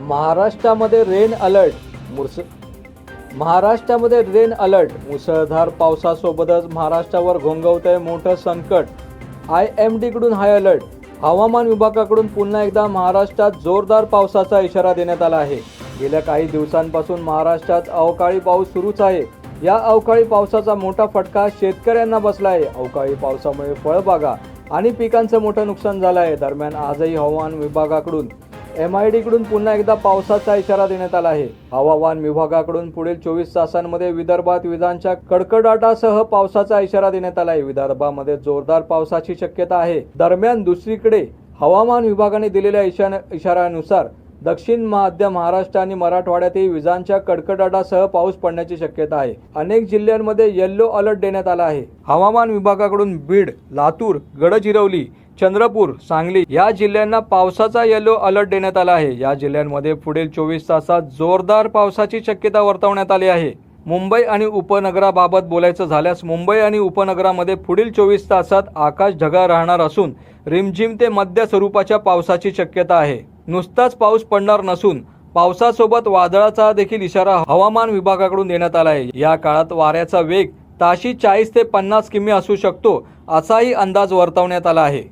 महाराष्ट्रामध्ये rain alert मुर्स महाराष्ट्रामध्ये रेन अलर्ट मुसळधार पावसासोबतच महाराष्ट्रावर घोंगवतंय मोठं संकट. आय एम डीकडून हाय अलर्ट हवामान विभागाकडून पुन्हा एकदा महाराष्ट्रात जोरदार पावसाचा इशारा देण्यात आला आहे. गेल्या काही दिवसांपासून महाराष्ट्रात अवकाळी पाऊस सुरूच आहे. या अवकाळी पावसाचा मोठा फटका शेतकऱ्यांना बसला आहे. अवकाळी पावसामुळे फळबागा आणि पिकांचं मोठं नुकसान झालं आहे. दरम्यान आजही हवामान विभागाकडून एम आय डीकडून पुन्हा एकदा पावसाचा इशारा देण्यात आला आहे. हवामान विभागाकडून पुढील चोवीस तासांमध्ये विदर्भात विजांच्या कडकडाटासह पावसाचा इशारा देण्यात आला आहे. विदर्भामध्ये जोरदार पावसाची शक्यता आहे. दरम्यान दुसरीकडे हवामान विभागाने दिलेल्या इशा इशाऱ्यानुसार दक्षिण मध्य महाराष्ट्र आणि मराठवाड्यातही विजांच्या कडकडाटासह पाऊस पडण्याची शक्यता आहे. अनेक जिल्ह्यांमध्ये येल्लो अलर्ट देण्यात आला आहे. हवामान विभागाकडून बीड लातूर गडचिरोली चंद्रपूर सांगली या जिल्ह्यांना पावसाचा येलो अलर्ट देण्यात आला आहे. या जिल्ह्यांमध्ये पुढील चोवीस तासात जोरदार पावसाची शक्यता वर्तवण्यात आली आहे. मुंबई आणि उपनगराबाबत बोलायचं झाल्यास मुंबई आणि उपनगरामध्ये पुढील चोवीस तासात आकाश ढगाळ राहणार असून रिमझिम ते मध्य स्वरूपाच्या पावसाची शक्यता आहे. नुसताच पाऊस पडणार नसून पावसासोबत वादळाचा देखील इशारा हवामान विभागाकडून देण्यात आला आहे. या काळात वाऱ्याचा वेग ताशी चाळीस ते पन्नास किमी असू शकतो असाही अंदाज वर्तवण्यात आला आहे.